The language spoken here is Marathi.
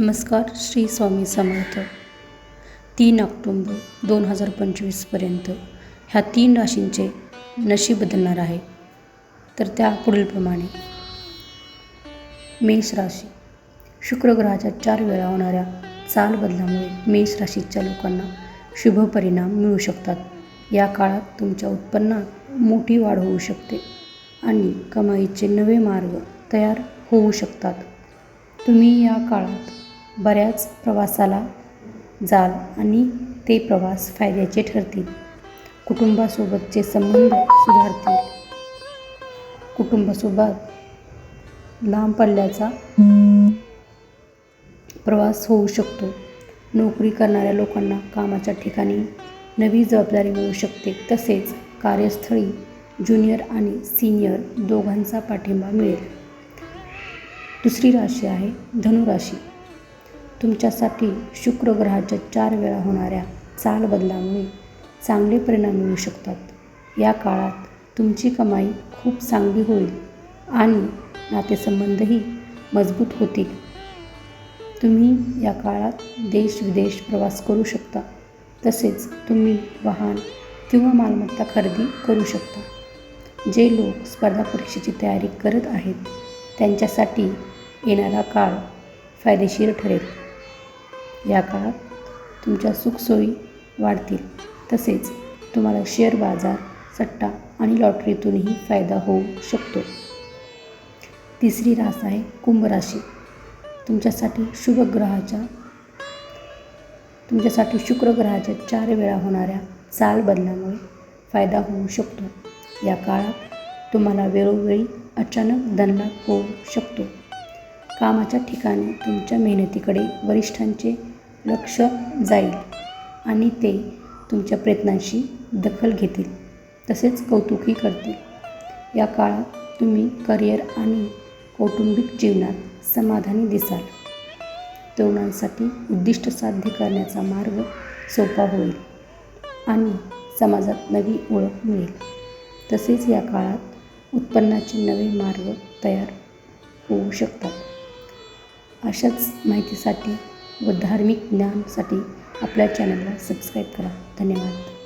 नमस्कार श्री स्वामी समर्थ. तीन ऑक्टोंबर दोन हजार पंचवीसपर्यंत ह्या तीन राशींचे नशीब बदलणार आहे. तर त्या पुढीलप्रमाणे मेष राशी. शुक्रग्रहाच्या चार वेळा होणाऱ्या चाल बदलामुळे मेष राशीच्या लोकांना शुभ परिणाम मिळू शकतात. या काळात तुमच्या उत्पन्नात मोठी वाढ होऊ शकते आणि कमाईचे नवे मार्ग तयार होऊ शकतात. तुम्ही या काळात बऱ्याच प्रवासाला जाल आणि ते प्रवास फायद्याचे ठरतील. कुटुंबासोबतचे संबंध सुधारतील. कुटुंबासोबत लांब पल्ल्याचा प्रवास होऊ शकतो. नोकरी करणाऱ्या लोकांना कामाच्या ठिकाणी नवी जबाबदारी मिळू शकते. तसेच कार्यस्थळी ज्युनियर आणि सिनियर दोघांचा पाठिंबा मिळेल. दुसरी राशी आहे धनुराशी. तुमच्यासाठी शुक्र ग्रहाच्या चार वेळा होणाऱ्या चाल बदलामुळे चांगले परिणाम मिळू शकतात. या काळात तुमची कमाई खूप चांगली होईल आणि नातेसंबंधही मजबूत होतील. तुम्ही या काळात देश विदेश प्रवास करू शकता. तसेच तुम्ही वाहन किंवा मालमत्ता खरेदी करू शकता. जे लोक स्पर्धा परीक्षेची तयारी करत आहेत त्यांच्यासाठी येणारा काळ फायदेशीर ठरेल. या काळात तुमच्या सुखसोयी वाढतील. तसेच तुम्हाला शेअर बाजार सट्टा आणि लॉटरीतूनही फायदा होऊ शकतो. तिसरी रास आहे कुंभ राशी. तुमच्यासाठी शुभ ग्रहाच्या तुमच्यासाठी शुक्र ग्रहाच्या चार वेळा होणाऱ्या चाल बदलामुळे फायदा होऊ शकतो. या काळात तुम्हाला वेळोवेळी अचानक धनलाभ होऊ शकतो. कामाच्या ठिकाणी तुमच्या मेहनतीकडे वरिष्ठांचे लक्ष जाईल आणि ते तुमच्या प्रयत्नांशी दखल घेतील तसेच कौतुकही करतील. या काळात तुम्ही करिअर आणि कौटुंबिक जीवनात समाधानी दिसाल. तरुणांसाठी उद्दिष्ट साध्य करण्याचा मार्ग सोपा होईल आणि समाजात नवी ओळख मिळेल. तसेच या काळात उत्पन्नाचे नवे मार्ग तयार होऊ शकतात. अशाच माहितीसाठी व धार्मिक ज्ञानासाठी आपल्या चॅनलला सबस्क्राईब करा. धन्यवाद.